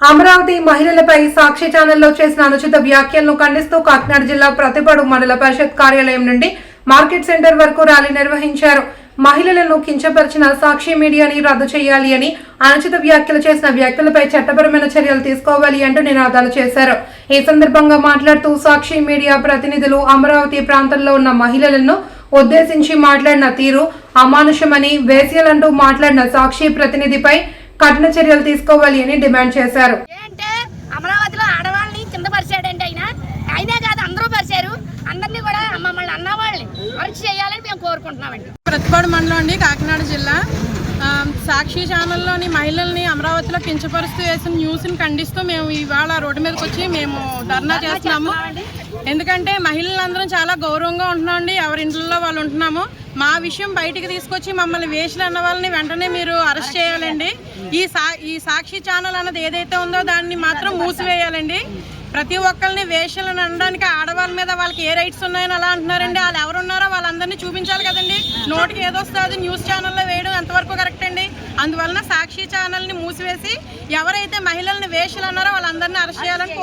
అమరావతి మహిళలపై సాక్షి ఛానల్లో చేసిన అనుచిత వ్యాఖ్యలను ఖండిస్తూ కాకినాడ జిల్లా ప్రతిపడు మండల పరిషత్ కార్యాలయం నుండి మార్కెట్ సెంటర్ వరకు ర్యాలీ నిర్వహించారు. మహిళలను కించపరిచిన సాక్షి మీడియాని రద్దు చేయాలి అని అనుచిత వ్యాఖ్యలు చేసిన వ్యక్తులపై చట్టపరమైన చర్యలు తీసుకోవాలి అంటూ నినాదాలు చేశారు. ఈ సందర్భంగా మాట్లాడుతూ సాక్షి మీడియా ప్రతినిధులు అమరావతి ప్రాంతంలో ఉన్న మహిళలను ఉద్దేశించి మాట్లాడిన తీరు అమానుషమని వేశ్యలంటూ మాట్లాడిన సాక్షి ప్రతినిధిపై కఠిన చర్యలు తీసుకోవాలి అని డిమాండ్ చేశారు. అమరావతిలో ఆడవాళ్ళని కింద పరిచాడండి ఆయన ఆయనే కాదు అందరూ పరిచారు. అందరినీ కూడా మమ్మల్ని అన్నవాళ్ళని అరెస్ట్ చేయాలని మేము కోరుకుంటున్నామండి. ప్రతిపాడు మండలం అండి కాకినాడ జిల్లా. సాక్షి ఛానల్లోని మహిళల్ని అమరావతిలో కించపరుస్తూ వేసిన న్యూస్ని ఖండిస్తూ మేము ఇవాళ రోడ్డు మీదకి వచ్చి మేము ధర్నా చేస్తున్నాము. ఎందుకంటే మహిళలందరం చాలా గౌరవంగా ఉంటున్నామండి. ఎవరి ఇంట్లో వాళ్ళు ఉంటున్నాము మా విషయం బయటికి తీసుకొచ్చి మమ్మల్ని వేషలు అన్న వాళ్ళని వెంటనే మీరు అరెస్ట్ చేయాలండి. ఈ సా ఈ సాక్షి ఛానల్ అన్నది ఏదైతే ఉందో దాన్ని మాత్రం మూసివేయాలండి. ప్రతి ఒక్కరిని వేషలను అనడానికి ఆడవాళ్ళ మీద వాళ్ళకి ఏ రైట్స్ ఉన్నాయని అలా అంటున్నారండి. వాళ్ళు ఎవరున్నారో వాళ్ళందరినీ చూపించాలి కదండి. నోటికి ఏదొస్తుంది న్యూస్ ఛానల్లో వేయడం ఎంతవరకు కరెక్ట్ అండి? అందువలన సాక్షి ఛానల్ని మూసివేసి ఎవరైతే మహిళల్ని వేషలు అన్నారో వాళ్ళందరినీ అరెస్ట్ చేయాలని